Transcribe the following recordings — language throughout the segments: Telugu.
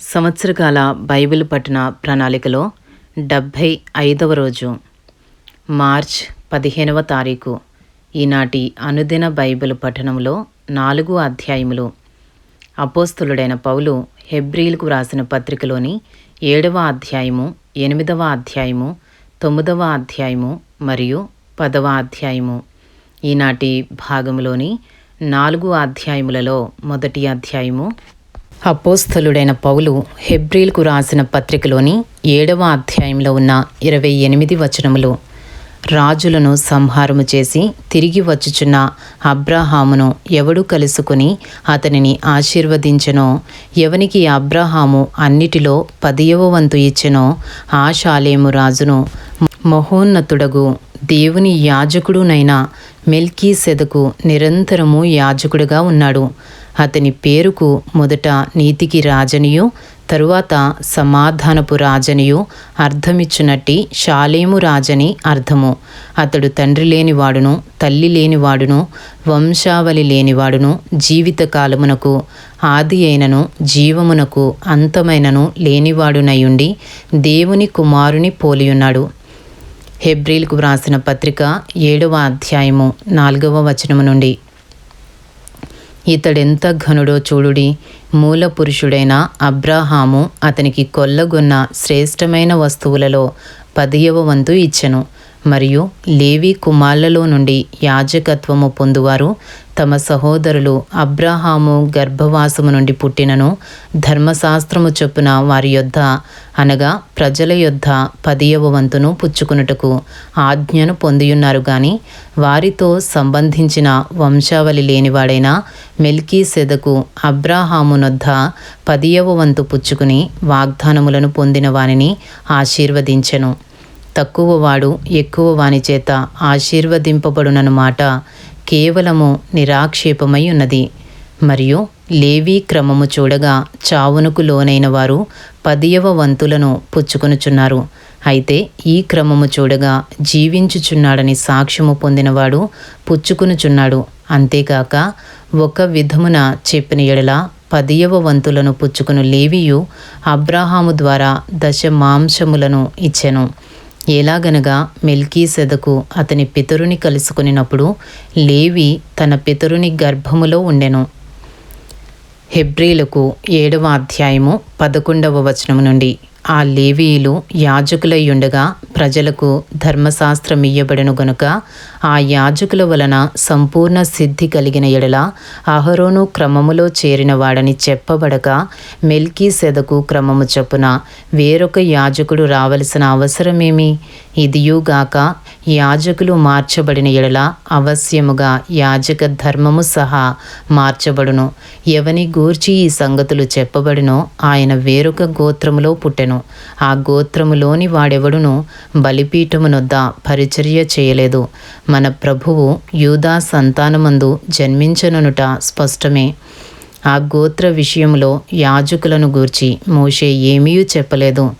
సంవత్సరకాల బైబిల్ పఠన ప్రణాళికలో డెబ్భై ఐదవ రోజు మార్చ్ పదిహేనవ తారీఖు ఈనాటి అనుదిన బైబిల్ పఠనంలో నాలుగు అధ్యాయములు. అపోస్తులుడైన పౌలు హెబ్రిల్కు వ్రాసిన పత్రికలోని ఏడవ అధ్యాయము ఎనిమిదవ అధ్యాయము తొమ్మిదవ అధ్యాయము మరియు పదవ అధ్యాయము. ఈనాటి భాగములోని నాలుగు అధ్యాయములలో మొదటి అధ్యాయము అపోస్థలుడైన పౌలు హెబ్రిల్కు రాసిన పత్రికలోని ఏడవ అధ్యాయంలో ఉన్న ఇరవై ఎనిమిది వచనములు. రాజులను సంహారము చేసి తిరిగి వచ్చుచున్న అబ్రాహామును ఎవడు కలుసుకుని అతనిని ఆశీర్వదించెనో ఎవనికి అబ్రాహాము అన్నిటిలో పదియవ వంతు ఇచ్చెనో ఆ షాలేము రాజును మహోన్నతుడగు దేవుని యాజకుడునైన మెల్కీ సెదకు నిరంతరము యాజకుడుగా ఉన్నాడు. అతని పేరుకు మొదట నీతికి రాజనియు తరువాత సమాధానపు రాజనియు అర్థమిచ్చునట్టి షాలేము రాజని అర్థము. అతడు తండ్రి లేనివాడును తల్లి లేనివాడును వంశావళి లేనివాడును జీవితకాలమునకు ఆది అయినను జీవమునకు అంతమైనను లేనివాడునయుండి దేవుని కుమారుని పోలియున్నాడు. హెబ్రిల్కు వ్రాసిన పత్రిక ఏడవ అధ్యాయము నాలుగవ వచనము నుండి. ఇతడెంత ఘనుడో చూడుడి. మూల పురుషుడైన అబ్రాహాము అతనికి కొల్లగొన్న శ్రేష్టమైన వస్తువులలో పదియవ వంతు ఇచ్చెను. మరియు లేవి కుమార్లలో నుండి యాజకత్వము పొందువారు. తమ సహోదరులు అబ్రాహాము గర్భవాసము నుండి పుట్టినను ధర్మశాస్త్రము చొప్పున వారి యొద్ద అనగా ప్రజల యొద్ద పదియవ వంతును పుచ్చుకునుటకు ఆజ్ఞను పొందియున్నారు గాని వారితో సంబంధించిన వంశావళి లేనివాడైన మెల్కీ సెదకు అబ్రాహామునొద్ద పదియవ వంతు పుచ్చుకుని వాగ్దానములను పొందిన వానిని ఆశీర్వదించెను. తక్కువ వాడు ఎక్కువ వాని చేత ఆశీర్వదింపబడునన్నమాట కేవలము నిరాక్షేపమై ఉన్నది. మరియు లేవీ క్రమము చూడగా చావునకు లోనైన వారు పదియవ వంతులను పుచ్చుకొనుచున్నారు. అయితే ఈ క్రమము చూడగా జీవించుచున్నాడని సాక్ష్యము పొందినవాడు పుచ్చుకునుచున్నాడు. అంతేకాక ఒక విధమున చెప్పిన ఎడల పదియవ వంతులను పుచ్చుకును లేవియు అబ్రాహాము ద్వారా దశ మాంసములను ఇచ్చెను. ఎలాగనగా మెల్కీ సెదకు అతని పితరుని కలుసుకునినప్పుడు లేవి తన పితరుని గర్భములో ఉండెను. హెబ్రీలకు ఏడవ అధ్యాయము పదకొండవ వచనము నుండి. ఆ లేవీయులు యాజకులయ్యుండగా ప్రజలకు ధర్మశాస్త్రం ఇయ్యబడను గనుక ఆ యాజకుల వలన సంపూర్ణ సిద్ధి కలిగిన ఎడల అహరోను క్రమములో చేరిన వాడని చెప్పబడక మెల్కీ సెదకు క్రమము చొప్పున వేరొక యాజకుడు రావలసిన అవసరమేమి? ఇదియుగాక యాజకులు మార్చబడిన ఎడల అవశ్యముగా యాజక ధర్మము సహా మార్చబడును. ఎవని గూర్చి ఈ సంగతులు చెప్పబడినో ఆయన వేరొక గోత్రములో పుట్టెను. ఆ గోత్రములోని వాడెవడును బలిపీఠమునొద్ద పరిచర్య చేయలేదు. మన ప్రభువు యూదా సంతానమందు జన్మించనునుట స్పష్టమే. ఆ గోత్ర విషయంలో యాజకులను గూర్చి మోషే ఏమీ చెప్పలేదు.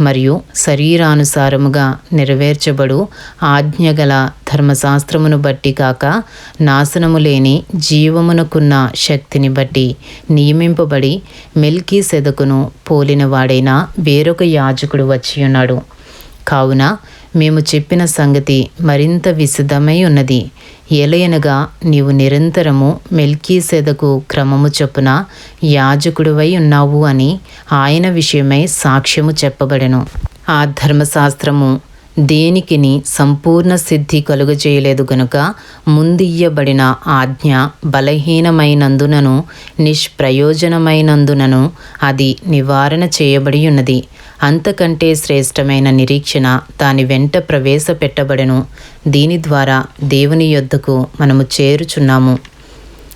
మరియు శరీరానుసారముగా నెరవేర్చబడు ఆజ్ఞగల ధర్మశాస్త్రమును బట్టి కాక నాశనము లేని జీవమునకున్న శక్తిని బట్టి నియమింపబడి మెల్కీ సెదకును పోలినవాడైన వేరొక యాజకుడు వచ్చియున్నాడు. కావున మేము చెప్పిన సంగతి మరింత విశదమై ఉన్నది. ఎలయనగా నీవు నిరంతరము మెల్కీసెదకు క్రమము చొప్పున యాజకుడివై ఉన్నావు అని ఆయన విషయమై సాక్ష్యము చెప్పబడెను. ఆ ధర్మశాస్త్రము దేనికిని సంపూర్ణ సిద్ధి కలుగజేయలేదు గనుక ముందియ్యబడిన ఆజ్ఞ బలహీనమైనందునను నిష్ప్రయోజనమైనందునను అది నివారణ చేయబడి ఉన్నది అంతకంటే శ్రేష్టమైన నిరీక్షణ దాని వెంట ప్రవేశపెట్టబడెను. దీని ద్వారా దేవుని యొద్దకు మనము చేరుచున్నాము.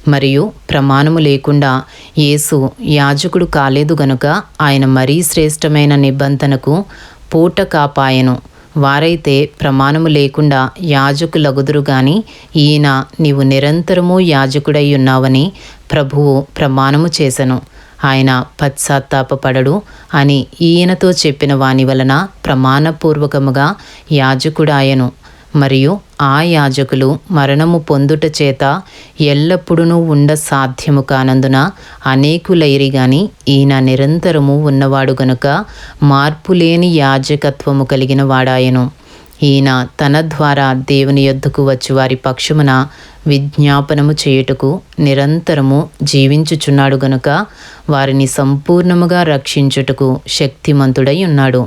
మరియు ప్రమాణము లేకుండా యేసు యాజకుడు కాలేదు గనుక ఆయన మరీ శ్రేష్టమైన నిబంధనకు పూట కాపాయను. వారైతే ప్రమాణము లేకుండా యాజకులగుదురు గాని ఈయన నీవు నిరంతరము యాజకుడై ఉన్నావని ప్రభువు ప్రమాణము చేసెను. ఆయన పశ్చాత్తాపపడడు అని ఈయనతో చెప్పిన వాని వలన ప్రమాణపూర్వకముగా యాజకుడాయను. మరియు ఆ యాజకులు మరణము పొందుట చేత ఎల్లప్పుడూ ఉండ సాధ్యము కానందున అనేకులైరి గాని ఈయన నిరంతరము ఉన్నవాడు గనుక మార్పులేని యాజకత్వము కలిగిన వాడాయను. ఈయన తన ద్వారా దేవుని యొద్దకు వచ్చి వారి పక్షమున విజ్ఞాపనము చేయుటకు నిరంతరము జీవించుచున్నాడు గనుక వారిని సంపూర్ణముగా రక్షించుటకు శక్తిమంతుడై ఉన్నాడు.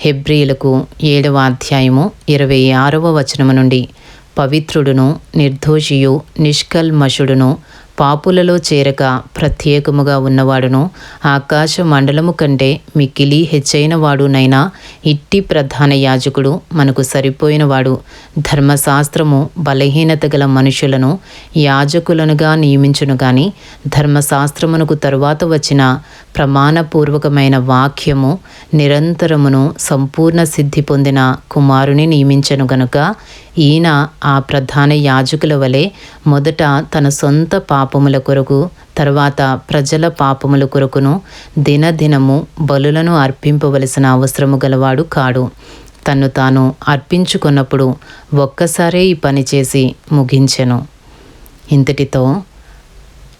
హెబ్రియులకు ఏడవ అధ్యాయము ఇరవై ఆరవ వచనము నుండి పవిత్రుడును నిర్దోషియు నిష్కల్మషుడును పాపులలో చేరక ప్రత్యేకముగా ఉన్నవాడును. ఆకాశ మండలము కంటే మిక్కిలి హెచ్చైన వాడునైనా ఇట్టి ప్రధాన యాజకుడు మనకు సరిపోయినవాడు. ధర్మశాస్త్రము బలహీనత గల మనుషులను యాజకులనుగా నియమించును గాని ధర్మశాస్త్రమునకు తరువాత వచ్చిన ప్రమాణపూర్వకమైన వాక్యము నిరంతరమును సంపూర్ణ సిద్ధి పొందిన కుమారుని నియమించను గనుక ఈయన ఆ ప్రధాన యాజకుల వలె మొదట తన సొంత పాప పాపముల కొరకు తర్వాత ప్రజల పాపముల కొరకును దినదినము బలులను అర్పింపవలసిన అవసరము గలవాడు కాడు. తన్ను తాను అర్పించుకున్నప్పుడు ఒక్కసారే ఈ పని చేసి ముగించెను. ఇంతటితో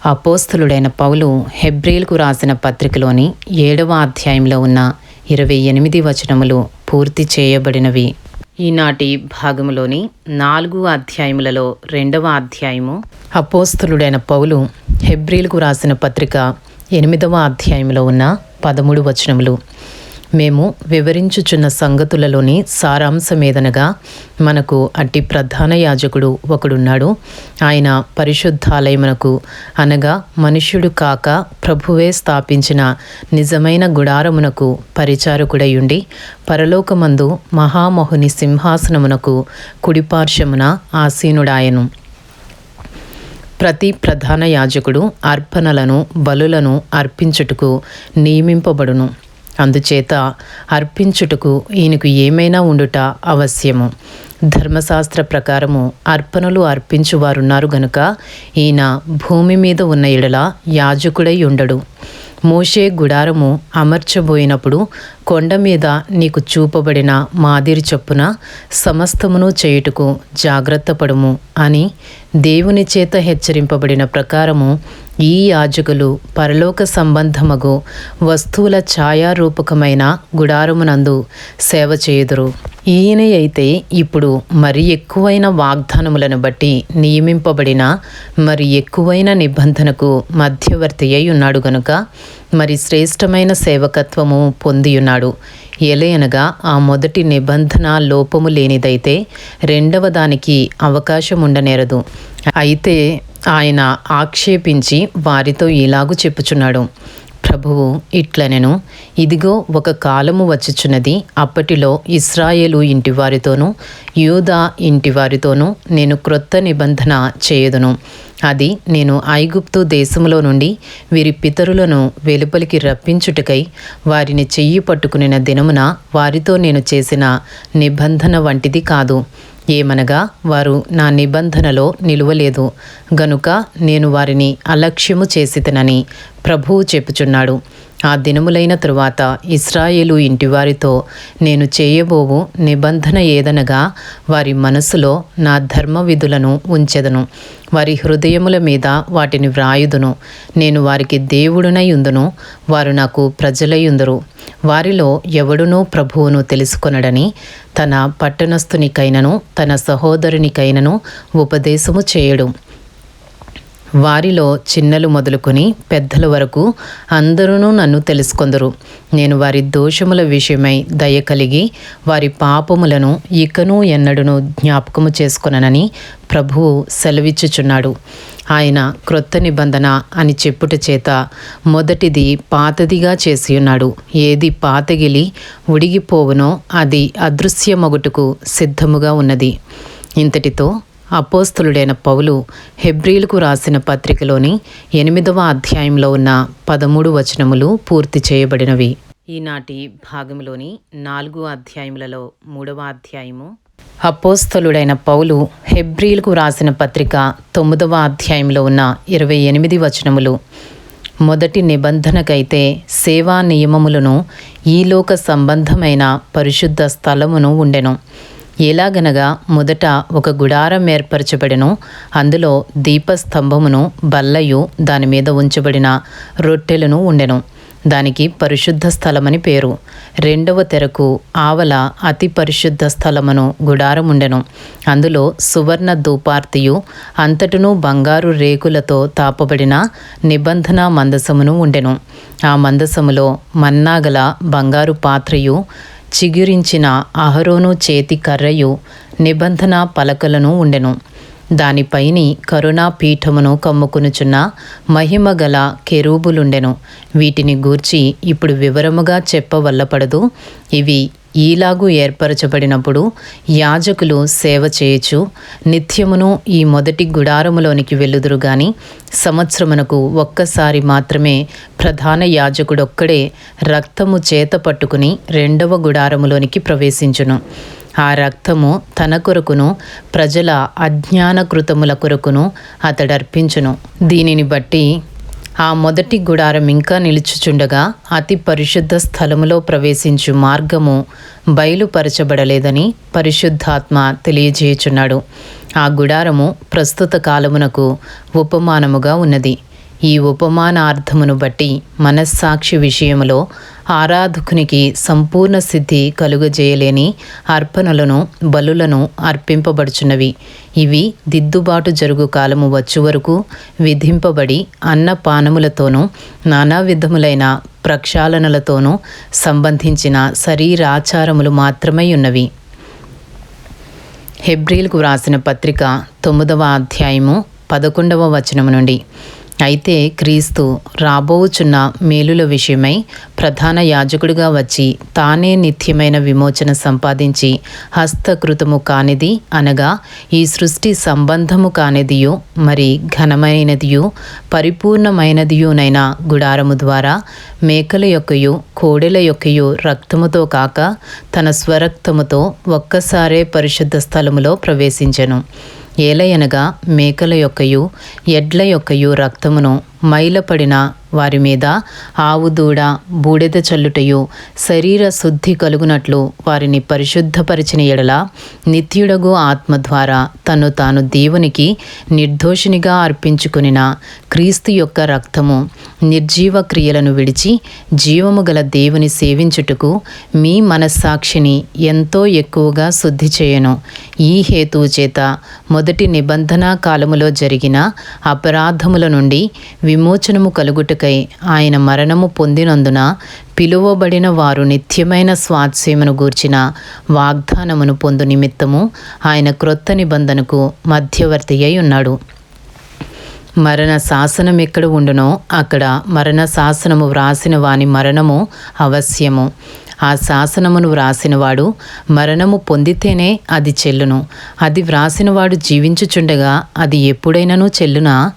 అపోస్తులుడైన పౌలు హెబ్రిల్కు రాసిన పత్రికలోని ఏడవ అధ్యాయంలో ఉన్న ఇరవై ఎనిమిది వచనములు పూర్తి చేయబడినవి. ఈనాటి భాగములోని నాలుగు అధ్యాయములలో రెండవ అధ్యాయము. అపోస్తులుడైన పౌలు హెబ్రిల్కు రాసిన పత్రిక ఎనిమిదవ అధ్యాయంలో ఉన్న పదమూడు వచనములు. మేము వివరించుచున్న సంగతులలోని సారాంశమేదనగా మనకు అట్టి ప్రధాన యాజకుడు ఒకడున్నాడు. ఆయన పరిశుద్ధాలయమునకు అనగా మనుష్యుడు కాక ప్రభువే స్థాపించిన నిజమైన గుడారమునకు పరిచారకుడయుండి పరలోకమందు మహామహుని సింహాసనమునకు కుడిపార్శ్వమున ఆసీనుడాయను. ప్రతి ప్రధాన యాజకుడు అర్పణలను బలులను అర్పించుటకు నియమింపబడును. అందుచేత అర్పించుటకు ఈయనకు ఏమైనా ఉండుట అవశ్యము. ధర్మశాస్త్ర ప్రకారము అర్పణలు అర్పించువారున్నారు గనుక ఈయన భూమి మీద ఉన్న ఎడల యాజకుడై ఉండడు. మోషే గుడారము అమర్చబోయినప్పుడు కొండ మీద నీకు చూపబడిన మాదిరి చొప్పున సమస్తమును చేయుటకు జాగ్రత్త పడుము అని దేవుని చేత హెచ్చరింపబడిన ప్రకారము ఈ యాజకులు పరలోక సంబంధమగు వస్తువుల ఛాయారూపకమైన గుడారమునందు సేవ చేయుదురు. ఈయన అయితే ఇప్పుడు మరి ఎక్కువైన వాగ్దానములను బట్టి నియమింపబడిన మరి ఎక్కువైన నిబంధనకు మధ్యవర్తి అయి ఉన్నాడు గనుక మరి శ్రేష్టమైన సేవకత్వము పొందియున్నాడు. ఎలయనగా ఆ మొదటి నిబంధన లోపము లేనిదైతే రెండవ దానికి అవకాశం ఉండనేరదు అయితే ఆయన ఆక్షేపించి వారితో ఇలాగు చెప్పుచున్నాడు. ప్రభువు ఇట్లనెను ఇదిగో ఒక కాలము వచ్చుచున్నది. అప్పటిలో ఇస్రాయేలు ఇంటివారితోనూ యూదా ఇంటివారితోనూ నేను క్రొత్త నిబంధన చేయదును. అది నేను ఐగుప్తు దేశములో నుండి వీరి పితరులను వెలుపలికి రప్పించుటకై వారిని చెయ్యి పట్టుకునిన దినమున వారితో నేను చేసిన నిబంధన వంటిది కాదు. ఏమనగా వారు నా నిబంధనలో నిలువలేదు. గనుక నేను వారిని అలక్ష్యము చేసితనని ప్రభువు చెప్పుచున్నాడు. ఆ దినములైన తరువాత ఇస్రాయేలు ఇంటివారితో నేను చేయబోవు నిబంధన ఏదనగా వారి మనసులో నా ధర్మ విధులను ఉంచెదను. వారి హృదయముల మీద వాటిని వ్రాయుదును. నేను వారికి దేవుడునై ఉందును. వారు నాకు ప్రజలై వారిలో ఎవడునూ ప్రభువును తెలుసుకొనడని తన పట్టణస్థునికైనను తన సహోదరునికైనను ఉపదేశము చేయడు. వారిలో చిన్నలు మొదలుకొని పెద్దల వరకు అందరూ నన్ను తెలుసుకొందరు. నేను వారి దోషముల విషయమై దయ కలిగి వారి పాపములను ఇకను ఎన్నడును జ్ఞాపకము చేసుకొననని ప్రభువు సెలవిచ్చుచున్నాడు. ఆయన క్రొత్త నిబంధన అని చెప్పుట చేత మొదటిది పాతదిగా చేసి ఉన్నాడు ఏది పాతగిలి ఉడిగిపోవునో అది అదృశ్యమొగుటకు సిద్ధముగా ఉన్నది. ఇంతటితో అపోస్తులుడైన పౌలు హెబ్రిలకు రాసిన పత్రికలోని ఎనిమిదవ అధ్యాయంలో ఉన్న పదమూడు వచనములు పూర్తి చేయబడినవి. ఈనాటి భాగంలోని నాలుగు అధ్యాయములలో మూడవ అధ్యాయము. అపోస్తలుడైన పౌలు హెబ్రిలకు రాసిన పత్రిక తొమ్మిదవ అధ్యాయంలో ఉన్న ఇరవై ఎనిమిది వచనములు. మొదటి నిబంధనకైతే సేవా నియమములను ఈలోక సంబంధమైన పరిశుద్ధ స్థలమును ఉండెను. ఎలాగనగా మొదట ఒక గుడారం ఏర్పరచబడెను అందులో దీపస్తంభమును బల్లయు దాని మీద ఉంచబడిన రొట్టెలను ఉండెను. దానికి పరిశుద్ధ స్థలమని పేరు. రెండవ తెరకు ఆవల అతి పరిశుద్ధ స్థలమును గుడారముండెను అందులో సువర్ణ ధూపార్తియు అంతటను బంగారు రేకులతో తాపబడిన నిబంధన మందసమును ఉండెను. ఆ మందసములో మన్నాగల బంగారు పాత్రయు చిగురించిన అహరోను చేతి కర్రయు నిబంధన పలకలను ఉండెను. దానిపైని కరుణా పీఠమును కమ్ముకునుచున్న మహిమ గల కెరూబులుండెను. వీటిని గూర్చి ఇప్పుడు వివరముగా చెప్పవల్లపడదు. ఇవి ఈలాగు ఏర్పరచబడినప్పుడు యాజకులు సేవ చేయొచ్చు నిత్యమును ఈ మొదటి గుడారములోనికి వెళ్ళుదురు గాని సంవత్సరమునకు ఒక్కసారి మాత్రమే ప్రధాన యాజకుడొక్కడే రక్తము చేత పట్టుకుని రెండవ గుడారములోనికి ప్రవేశించును. ఆ రక్తము తన కొరకును ప్రజల అజ్ఞాన కృతముల కొరకును అతడర్పించును. దీనిని బట్టి ఆ మొదటి గుడారం ఇంకా నిలుచుచుండగా అతి పరిశుద్ధ స్థలములో ప్రవేశించు మార్గము బయలుపరచబడలేదని పరిశుద్ధాత్మ తెలియజేయుచున్నాడు. ఆ గుడారము ప్రస్తుత కాలమునకు ఉపమానముగా ఉన్నది. ఈ ఉపమానార్థమును బట్టి మనస్సాక్షి విషయములో ఆరాధకునికి సంపూర్ణ సిద్ధి కలుగజేయలేని అర్పణలను బలులను అర్పింపబడుచున్నవి. ఇవి దిద్దుబాటు జరుగు కాలము వచ్చు వరకు విధింపబడి అన్నపానములతోనూ నానా విధములైన ప్రక్షాళనలతోనూ సంబంధించిన శరీరాచారములు మాత్రమై ఉన్నవి. హెబ్రిల్కు వ్రాసిన పత్రిక తొమ్మిదవ అధ్యాయము పదకొండవ వచనము నుండి. అయితే క్రీస్తు రాబోచున్న మేలుల విషయమై ప్రధాన యాజకుడిగా వచ్చి తానే నిత్యమైన విమోచన సంపాదించి హస్తకృతము కానిది అనగా ఈ సృష్టి సంబంధము కానిదియు మరి ఘనమైనదియు పరిపూర్ణమైనదియునైన గుడారము ద్వారా మేకల యొక్కయు కోడెల యొక్కయు రక్తముతో కాక తన స్వరక్తముతో ఒక్కసారే పరిశుద్ధ స్థలములో ప్రవేశించెను. ఏలయనగా మేకల యొక్కయు ఎడ్ల యొక్కయు రక్తమును మైలపడిన వారి మీద ఆవు దూడ బూడిద చల్లుటయు శరీర శుద్ధి కలుగునట్లు వారిని పరిశుద్ధపరిచిన ఎడల నిత్యుడగు ఆత్మ ద్వారా తను తాను దేవునికి నిర్దోషినిగా అర్పించుకునిన క్రీస్తు యొక్క రక్తము నిర్జీవ క్రియలను విడిచి జీవము గల దేవుని సేవించుటకు మీ మనస్సాక్షిని ఎంతో ఎక్కువగా శుద్ధి చేయను. ఈ హేతువు చేత మొదటి నిబంధన కాలములో జరిగిన అపరాధముల నుండి విమోచనము కలుగుటకై ఆయన మరణము పొందినందున పిలువబడిన వారు నిత్యమైన స్వాస్యమును గూర్చిన వాగ్దానమును పొందు నిమిత్తము ఆయన క్రొత్త నిబంధనకు మధ్యవర్తి అయి ఉన్నాడు. మరణ శాసనం ఎక్కడ ఉండునో అక్కడ మరణ శాసనము వ్రాసిన వాని మరణము అవశ్యము. ఆ శాసనమును వ్రాసినవాడు మరణము పొందితేనే అది చెల్లును. అది వ్రాసినవాడు జీవించుచుండగా అది ఎప్పుడైనను చెల్లునా?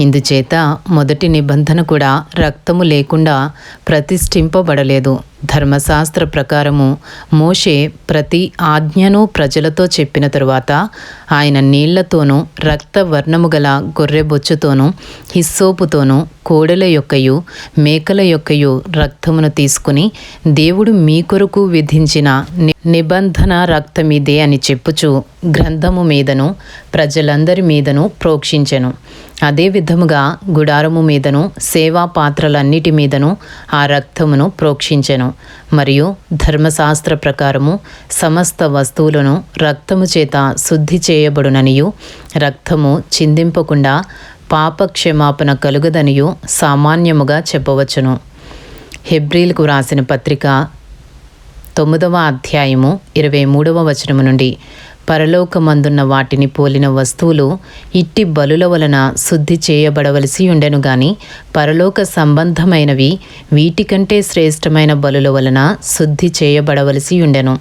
ఇందుచేత మొదటి నిబంధన కూడా రక్తము లేకుండా ప్రతిష్ఠింపబడలేదు. ధర్మశాస్త్ర ప్రకారము మోషే ప్రతి ఆజ్ఞను ప్రజలతో చెప్పిన తరువాత ఆయన నీళ్ళతోనూ రక్త వర్ణము గల గొర్రెబొచ్చుతోనూ హిస్సోపుతోనూ కోడెల యొక్కయు మేకల యొక్కయు రక్తమును తీసుకుని దేవుడు మీ కొరకు విధించిన నిబంధన రక్తమిదే అని చెప్పుచు గ్రంథము మీదను ప్రజలందరి మీదను ప్రోక్షించెను. అదే విధముగా గుడారము మీదను సేవా పాత్రలన్నిటి మీదను ఆ రక్తమును ప్రోక్షించెను. మరియు ధర్మశాస్త్ర ప్రకారము సమస్త వస్తువులను రక్తము చేత శుద్ధి చేయబడుననియు రక్తము చిందింపకుండా పాపక్షమాపణ కలుగదనియు సామాన్యముగా చెప్పవచ్చును. హెబ్రిల్కు రాసిన పత్రిక తొమ్మిదవ అధ్యాయము ఇరవై మూడవ వచనము నుండి పరలోకమందున్న వాటిని పోలిన వస్తువులు ఇట్టి బలుల వలన శుద్ధి చేయబడవలసి ఉండెను గాని పరలోక సంబంధమైనవి వీటికంటే శ్రేష్టమైన బలుల వలన శుద్ధి చేయబడవలసి ఉండెను.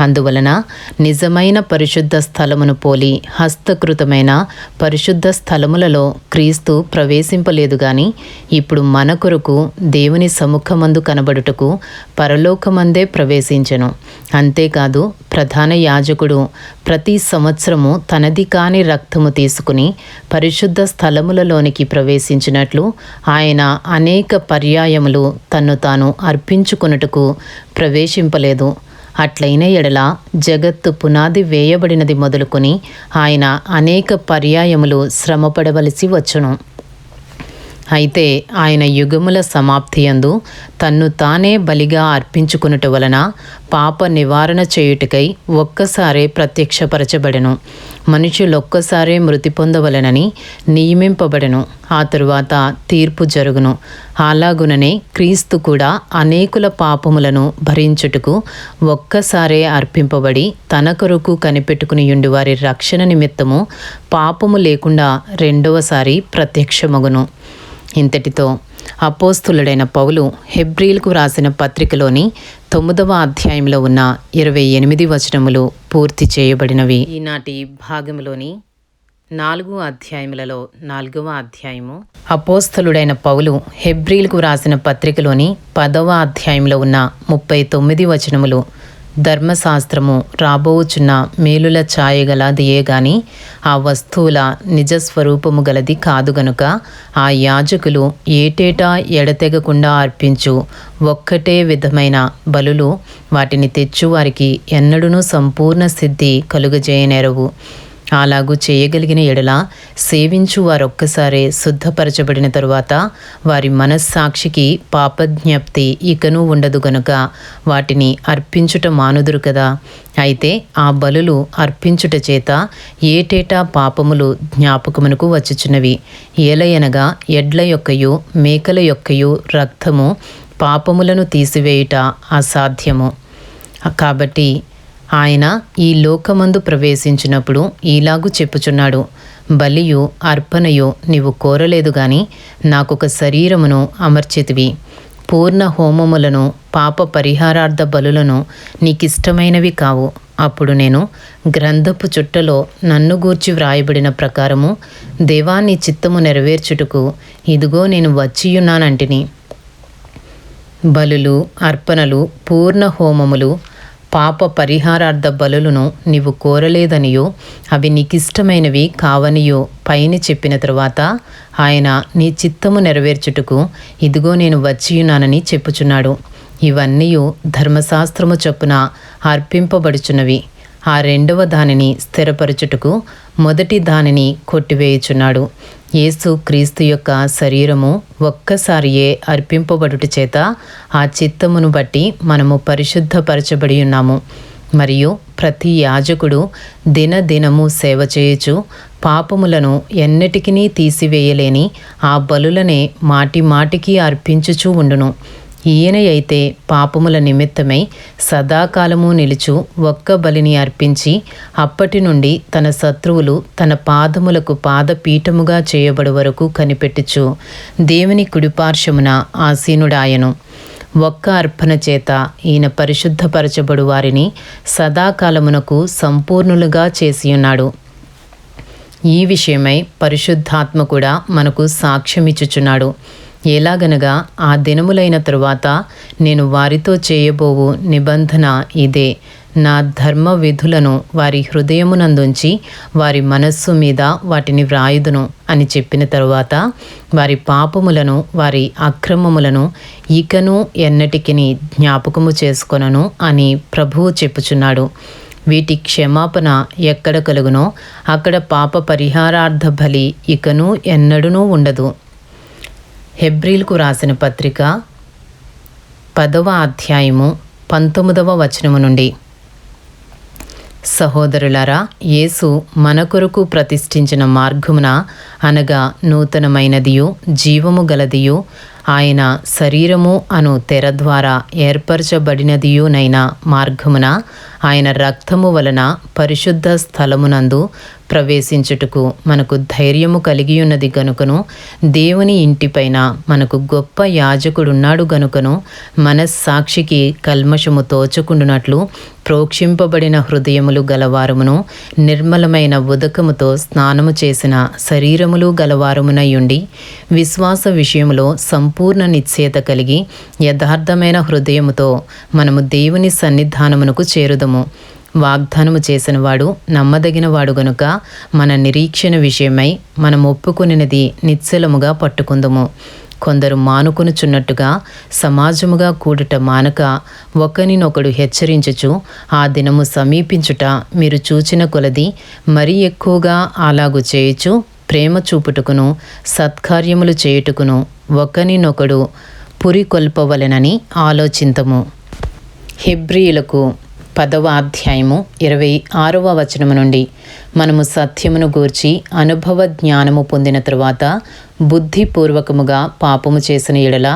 అందువలన నిజమైన పరిశుద్ధ స్థలమును పోలి హస్తకృతమైన పరిశుద్ధ స్థలములలో క్రీస్తు ప్రవేశింపలేదు గాని ఇప్పుడు మన కొరకు దేవుని సముఖమందు కనబడుటకు పరలోకమందే ప్రవేశించెను. అంతేకాదు ప్రధాన యాజకుడు ప్రతి సంవత్సరము తనది కాని రక్తము తీసుకుని పరిశుద్ధ స్థలములలోనికి ప్రవేశించినట్లు ఆయన అనేక పర్యాయములు తన్ను తాను అర్పించుకొనుటకు ప్రవేశింపలేదు. అట్లైన ఎడల జగత్తు పునాది వేయబడినది మొదలుకొని ఆయన అనేక పర్యాయములు శ్రమపడవలసి వచ్చును. అయితే ఆయన యుగముల సమాప్తి యందు తన్ను తానే బలిగా అర్పించుకునుట వలన పాప నివారణ చేయుటకై ఒక్కసారే ప్రత్యక్షపరచబడెను. మనుషులొక్కసారే మృతి పొందవలనని నియమింపబడెను. ఆ తరువాత తీర్పు జరుగును. అలాగుననే క్రీస్తు కూడా అనేకుల పాపములను భరించుటకు ఒక్కసారే అర్పింపబడి తన కొరకు కనిపెట్టుకునియుండి వారి రక్షణ నిమిత్తము పాపము లేకుండా రెండవసారి ప్రత్యక్షమగును. ఇంతటితో అపోస్తులుడైన పౌలు హెబ్రిల్కు రాసిన పత్రికలోని తొమ్మిదవ అధ్యాయంలో ఉన్న ఇరవై ఎనిమిది వచనములు పూర్తి చేయబడినవి. ఈనాటి భాగంలోని నాలుగు అధ్యాయములలో నాలుగవ అధ్యాయము. అపోస్తలుడైన పౌలు హెబ్రిల్కు రాసిన పత్రికలోని పదవ అధ్యాయంలో ఉన్న ముప్పై తొమ్మిది వచనములు ధర్మశాస్త్రము రాబోచున్న మేలుల ఛాయగలదియే గాని ఆ వస్తువుల నిజస్వరూపము గలది కాదు గనుక ఆ యాజకులు ఏటేటా ఎడతెగకుండా అర్పించు ఒక్కటే విధమైన బలులు వాటిని తెచ్చు వారికి ఎన్నడూనూ సంపూర్ణ సిద్ధి కలుగజేయనేరవు. అలాగూ చేయగలిగిన ఎడల సేవించు వారొక్కసారే శుద్ధపరచబడిన తరువాత వారి మనస్సాక్షికి పాపజ్ఞప్తి ఇకనూ ఉండదు గనుక వాటిని అర్పించుట మానుదురు కదా. అయితే ఆ బలులు అర్పించుట చేత ఏటేటా పాపములు జ్ఞాపకమునకు వచ్చుచున్నవి. ఏలయనగా ఎడ్ల యొక్కయు మేకల యొక్కయు రక్తము పాపములను తీసివేయుట అసాధ్యము. కాబట్టి ఆయన ఈ లోకమందు ప్రవేశించినప్పుడు ఈలాగు చెప్పుచున్నాడు బలియు అర్పణయు నీవు కోరలేదు గాని నాకొక శరీరమును అమర్చితివి. పూర్ణ హోమములను పాప పరిహారార్థ బలులను నీకిష్టమైనవి కావు. అప్పుడు నేను గ్రంథపు చుట్టలో నన్ను గూర్చి వ్రాయబడిన ప్రకారము దేవాన్ని చిత్తము నెరవేర్చుటకు ఇదిగో నేను వచ్చియున్నానంటిని. బలులు అర్పణలు పూర్ణ హోమములు పాప పరిహారార్థ బలులను నీవు కోరలేదనియో అవి నీకిష్టమైనవి కావనియో పైన చెప్పిన తరువాత ఆయన నీ చిత్తము నెరవేర్చుటకు ఇదిగో నేను వచ్చియున్నానని చెప్పుచున్నాడు. ఇవన్నీ ధర్మశాస్త్రము చొప్పున అర్పింపబడుచున్నవి. ఆ రెండవ దానిని స్థిరపరచుటకు మొదటి దానిని కొట్టివేయుచున్నాడు. యేసు క్రీస్తు యొక్క శరీరము ఒక్కసారియే అర్పింపబడుట చేత ఆ చిత్తమును బట్టి మనము పరిశుద్ధపరచబడి ఉన్నాము. మరియు ప్రతి యాజకుడు దినదినము సేవ చేయుచు పాపములను ఎన్నటికినీ తీసివేయలేని ఆ బలులనే మాటి మాటికి అర్పించుచూ ఉండును. ఈయన అయితే పాపముల నిమిత్తమై సదాకాలము నిలుచు ఒక్క బలిని అర్పించి అప్పటి నుండి తన శత్రువులు తన పాదములకు పాదపీఠముగా చేయబడు వరకు కనిపెట్టుచు దేవుని కుడిపార్శ్వమున ఆసీనుడాయను. ఒక్క అర్పణ చేత ఈయన పరిశుద్ధపరచబడు వారిని సదాకాలమునకు సంపూర్ణులుగా చేసియున్నాడు. ఈ విషయమై పరిశుద్ధాత్మ కూడా మనకు సాక్ష్యమిచ్చుచున్నాడు. ఎలాగనగా ఆ దినములైన తరువాత నేను వారితో చేయబోవు నిబంధన ఇదే. నా ధర్మ విధులను వారి హృదయమునందుంచి వారి మనస్సు మీద వాటిని వ్రాయుదును అని చెప్పిన తరువాత వారి పాపములను వారి అక్రమములను ఇకను ఎన్నటికిని జ్ఞాపకము చేసుకొనను అని ప్రభువు చెప్పుచున్నాడు. వీటి క్షమాపణ ఎక్కడ కలుగునో అక్కడ పాప పరిహారార్థ బలి ఇకను ఎన్నడూనూ ఉండదు. హెబ్రిల్కు రాసిన పత్రిక పదవ అధ్యాయము పంతొమ్మిదవ వచనము నుండి. సహోదరులారా యేసు మన కొరకు ప్రతిష్ఠించిన మార్గమున అనగా నూతనమైనదియు జీవము గలదియు ఆయన శరీరము అను తెర ద్వారా ఏర్పరచబడినదియునైన మార్గమున ఆయన రక్తము వలన పరిశుద్ధ స్థలమునందు ప్రవేశించుటకు మనకు ధైర్యము కలిగి ఉన్నది గనుకను దేవుని ఇంటిపైన మనకు గొప్ప యాజకుడున్నాడు గనుకను మనస్సాక్షికి కల్మషము తోచకుండునట్లు ప్రోక్షింపబడిన హృదయములు గలవారమును నిర్మలమైన ఉదకముతో స్నానము చేసిన శరీరములు గలవారమునయుండి విశ్వాస విషయములో సంపూర్ణ నిశ్చయత కలిగి యథార్థమైన హృదయముతో మనము దేవుని సన్నిధానమునకు చేరుదము. వాగ్దానము చేసినవాడు నమ్మదగినవాడు గనుక మన నిరీక్షణ విషయమై మనం ఒప్పుకొనినది నిశ్చలముగా పట్టుకుందుము. కొందరు మానుకొనుచున్నట్టుగా సమాజముగా కూడుట మానక ఒకరినొకడు హెచ్చరించుచు ఆ దినము సమీపించుట మీరు చూచిన కొలది మరీ ఎక్కువగా అలాగు చేయుచు ప్రేమ చూపుటకును సత్కార్యములు చేయుటకును ఒకరినొకడు పురికొల్పవలెనని ఆలోచింతము. హెబ్రియులకు పదవ అధ్యాయము ఇరవై ఆరవ వచనము నుండి. మనము సత్యమును గూర్చి అనుభవ జ్ఞానము పొందిన తరువాత బుద్ధిపూర్వకముగా పాపము చేసిన ఎడల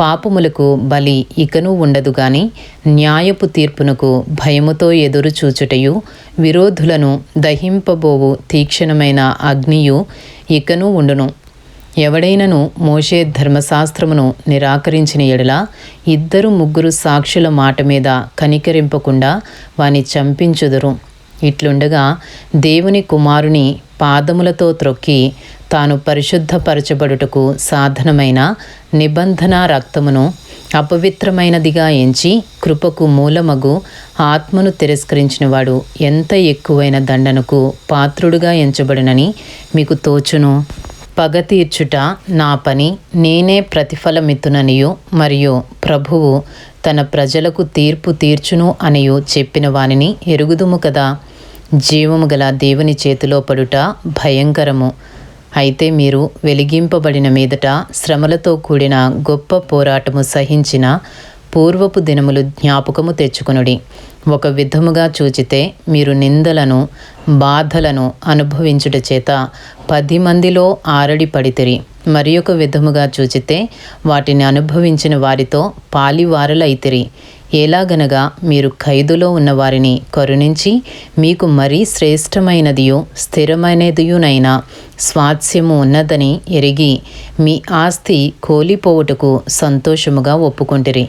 పాపములకు బలి ఇకను ఉండదు గాని న్యాయపు తీర్పునకు భయముతో ఎదురు చూచుటయు విరోధులను దహింపబోవు తీక్షణమైన అగ్నియు ఇకను ఉండును. ఎవడైనను మోషే ధర్మశాస్త్రమును నిరాకరించిన ఎడల ఇద్దరు ముగ్గురు సాక్షుల మాట మీద కనికరింపకుండా వాని చంపించుదురు. ఇట్లుండగా దేవుని కుమారుని పాదములతో త్రొక్కి తాను పరిశుద్ధపరచబడుటకు సాధనమైన నిబంధన రక్తమును అపవిత్రమైనదిగా ఎంచి కృపకు మూలమగు ఆత్మను తిరస్కరించిన వాడు ఎంత ఎక్కువైన దండనకు పాత్రుడుగా ఎంచబడినని మీకు తోచును. పగ తీర్చుట నా పని. నేనే ప్రతిఫలమిత్తుననియు మరియు ప్రభువు తన ప్రజలకు తీర్పు తీర్చును అనియు చెప్పిన వానిని ఎరుగుదుము కదా. జీవము గల దేవుని చేతిలో పడుట భయంకరము. అయితే మీరు వెలిగింపబడిన మీదట శ్రమలతో కూడిన గొప్ప పోరాటము సహించిన పూర్వపు దినములు జ్ఞాపకము తెచ్చుకునుడి. ఒక విధముగా చూచితే మీరు నిందలను బాధలను అనుభవించుట చేత పది మందిలో ఆరడి పడితిరి. మరి ఒక విధముగా చూచితే వాటిని అనుభవించిన వారితో పాలివారలైతిరి. ఎలాగనగా మీరు ఖైదులో ఉన్న వారిని కరుణించి మీకు మరీ శ్రేష్టమైనదియు స్థిరమైనదియునైనా స్వాస్యము ఉన్నదని ఎరిగి మీ ఆస్తి కోలిపోవుటకు సంతోషముగా ఒప్పుకుంటిరి.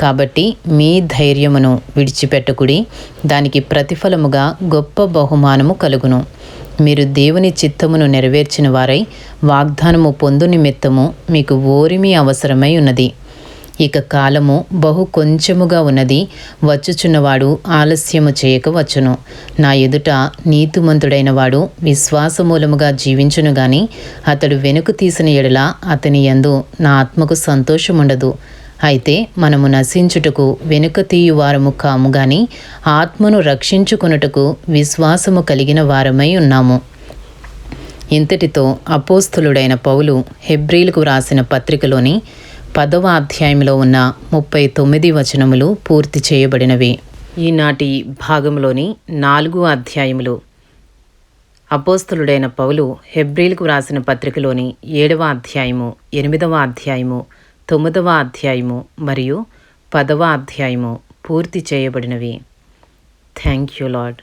కాబట్టి మీ ధైర్యమును విడిచిపెట్టకుడి. దానికి ప్రతిఫలముగా గొప్ప బహుమానము కలుగును. మీరు దేవుని చిత్తమును నెరవేర్చిన వారై వాగ్దానము పొందు నిమిత్తము మీకు ఓరిమి అవసరమై ఉన్నది. ఇక కాలము బహు కొంచెముగా ఉన్నది. వచ్చుచున్నవాడు ఆలస్యము చేయకవచ్చును నా ఎదుట నీతిమంతుడైన వాడు విశ్వాసమూలముగా జీవించును గాని అతడు వెనుక తీసిన ఎడల అతని యందు నా ఆత్మకు సంతోషముండదు. అయితే మనము నశించుటకు వెనుక తీయువారము కాము గాని ఆత్మను రక్షించుకొనుటకు విశ్వాసము కలిగిన వారమై ఉన్నాము. ఇంతటితో అపోస్తులుడైన పౌలు హెబ్రీలకు రాసిన పత్రికలోని పదవ అధ్యాయంలో ఉన్న ముప్పై తొమ్మిది వచనములు పూర్తి చేయబడినవి. ఈనాటి భాగంలోని నాలుగు అధ్యాయములు. అపోస్తులుడైన పౌలు హెబ్రిల్కు రాసిన పత్రికలోని ఏడవ అధ్యాయము ఎనిమిదవ అధ్యాయము తొమ్మిదవ అధ్యాయము మరియు పదవ అధ్యాయము పూర్తి చేయబడినవి. Thank you lord